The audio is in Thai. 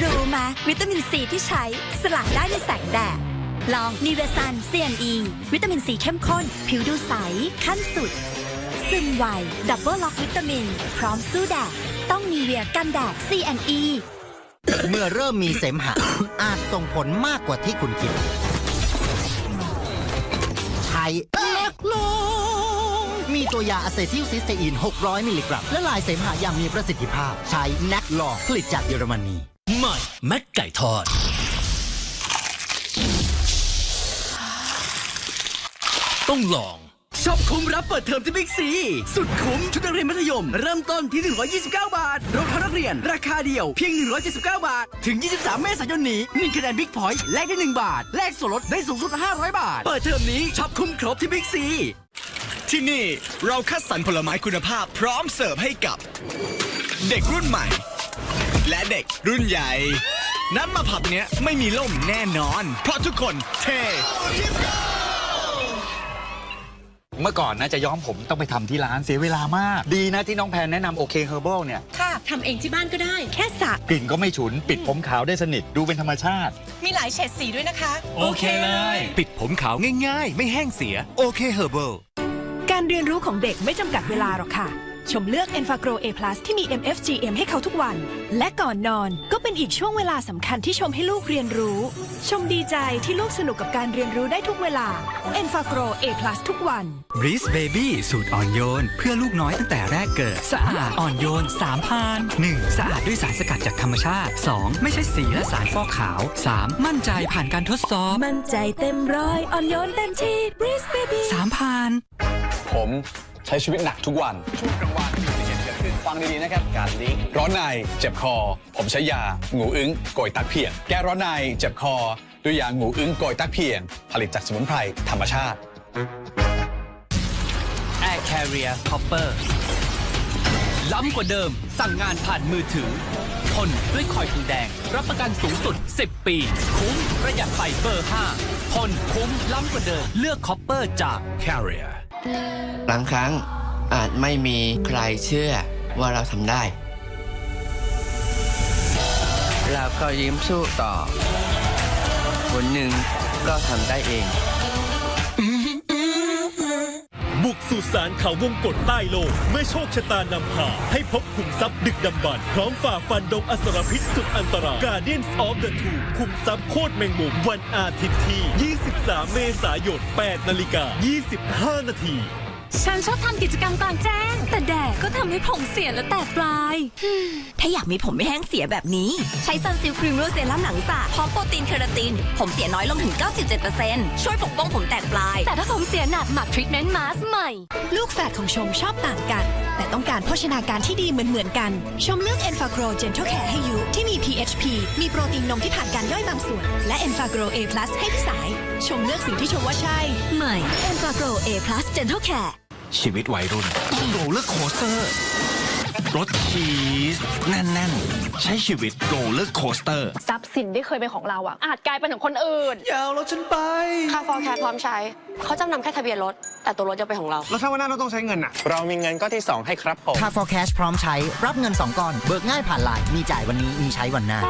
รู้ไหมวิตามินซีที่ใช้สลายได้ในแสงแดด ลองนิเวซัน CNE วิตามินซีเข้มข้น ผิวดูใส ขั้นสุด ซึมไว ดับเบิลล็อกวิตามิน พร้อมสู้แดด ต้องนีเวียกันแดด CNE เมื่อเริ่มมีเสมหะ อาจส่งผลมากกว่าที่คุณคิด ใช้เล็กลง มีตัวยาอะเซทิลซิสเตอีน 600 มิลลิกรัม และลายเสมหะอย่างมีประสิทธิภาพ ใช้แนกลอผลิตจากเยอรมนี ใหม่แม็กไก่ทอด ต้องลองชอบคุ้มรับเปิดเทอมที่บิ๊กซี สุดคุ้ม ชุดนักเรียนมัธยม เริ่มต้นที่ 129 บาทรองเท้านักเรียน ราคาเดียวเพียง 179 บาท ถึง 23 เมษายนนี้1คะแนนบิ๊กพอยต์แลกได้ 1 บาท แลกส่วนลดได้สูงสุด 500 บาท เปิดเทอมนี้ช็อปคุ้มครบที่บิ๊กซี ที่นี่เราคัดสรรผลไม้คุณภาพพร้อมเสิร์ฟให้กับ เด็กรุ่นใหม่ และเด็กรุ่นใหญ่น้ำมาผับเนี้ยไม่มีล่มแน่นอน เพราะทุกคนเท เมื่อก่อนนะจะย้อมผมต้องไปทำที่ร้านเสียเวลามาก ดีนะที่น้องแพนแนะนำโอเคเฮอร์เบิลเนี่ย ค่ะทำเองที่บ้านก็ได้ แค่สระกลิ่นก็ไม่ฉุน ปิดผมขาวได้สนิท ดูเป็นธรรมชาติ มีหลายเฉดสีด้วยนะคะ โอเคเลย ปิดผมขาวง่ายๆ ไม่แห้งเสีย โอเคเฮอร์เบิลการเรียนรู้ของเด็กไม่จำกัดเวลาหรอกค่ะ ชมเลือก e n f a g r o A+ ที่มี MFGM ให้เขาทุกวัน และก่อนนอนก็เป็นอีกช่วงเวลาสำคัญที่ชมให้ลูกเรียนรู้ ชมดีใจที่ลูกสนุกกับการเรียนรู้ได้ทุกเวลา e n f a g r o A+ ทุกวันบริสเบบี้สูตรอ่อนโยน เพื่อลูกน้อยตั้งแต่แรกเกิด สะอาดอ่อนโยน3พาน1สะอาดด้วยสารสกัดจากธรรมชาติ 2 ไม่ใช่สีและสารฟอกขาว 3 มั่นใจผ่านการทดสอบ มั่นใจเต็มร้อยอ่อนโยนเต็มที่ Breeze Baby 3พานผมใช้ชีวิตหนักทุกวัน ช่วงกลางวันมีสิ่งเกิดขึ้นฟังดีๆนะครับการลิงร้อนในเจ็บคอ ผมใช้ยางูอึ้งโกยตักเพียงแก้ร้อนในเจ็บคอ ด้วยยางูอึ้งโกยตักเพียง ผลิตจากสมุนไพรธรรมชาติ Air Carrier Copper ล้ำกว่าเดิม สั่งงานผ่านมือถือ ทนด้วยคอยทองแดง รับประกันสูงสุด 10 ปี คุ้มประหยัดไฟเบอร์ 5 ทนคุ้มล้ำกว่าเดิม เลือกคอปเปอร์จาก Carrier บางครั้งอาจไม่มีใครเชื่อว่าเราทำได้ เราก็ยิ้มสู้ต่อวันหนึ่งก็ทำได้เอง สุสารเขาวงกฏใต้โลก เมื่อโชคชะตานำพา ให้พบขุมทรัพย์ดึกดำบรรพ์พร้อมฝ่าฟันดงอสรพิษสุดอันตราย Guardians of the Two ขุมทรัพย์โคตรแมงมุมวันอาทิตย์ที่ 23 เมษายน 8 นาฬิกา 25 นาที ฉันชอบทำกิจกรรมกลางแจ้ง แต่แดดก็ทำให้ผมเสียและแตกปลาย ถ้าอยากมีผมไม่แห้งเสียแบบนี้ ใช้ซันซิลครีมรูเซรั่มหนังสระพร้อมโปรตีนเคราติน ผมเสียน้อยลงถึง 97%ช่วยปกป้องผมแตกปลาย แต่ถ้าผมเสียหนักหมักทรีทเมนต์มาสใหม่ ลูกแฝดของชมชอบต่างกัน แต่ต้องการโภชนาการที่ดีเหมือนเหมือนๆกัน ชมเลือก e n f a g r o Gentle Care ให้ยุที่มี PHP มีโปรตีนนมที่ผ่านการย่อยบางส่วน และ e n f a g r o A+ ให้พี่สาย ชมเลือกสิ่งที่ชมว่าใช่ใหม่ e n f a g r o A+ Gentle Care ชีวิตวัยรุ่น ต้องโรลเลอร์โคสเตอร์รถชีสแน่น ๆ ใช้ชีวิตโรลเลอร์โคสเตอร์ทรัพย์สินที่เคยเป็นของเราอะอาจกลายเป็นของคนอื่น อย่าเอารถฉันไป ค่าฟอร์แคร์พร้อมใช้ เขาจำนำแค่ทะเบียนรถ แต่ตัวรถยังเป็นของเรา แล้วถ้าวันหน้าเราต้องใช้เงินอะเรามีเงินก้อนที่ 2 ให้ครับผมค่า for cash พร้อมใช้ รับเงิน 2 ก้อน เบิกง่ายผ่านไลน์มีจ่ายวันนี้มีใช้วันหน้า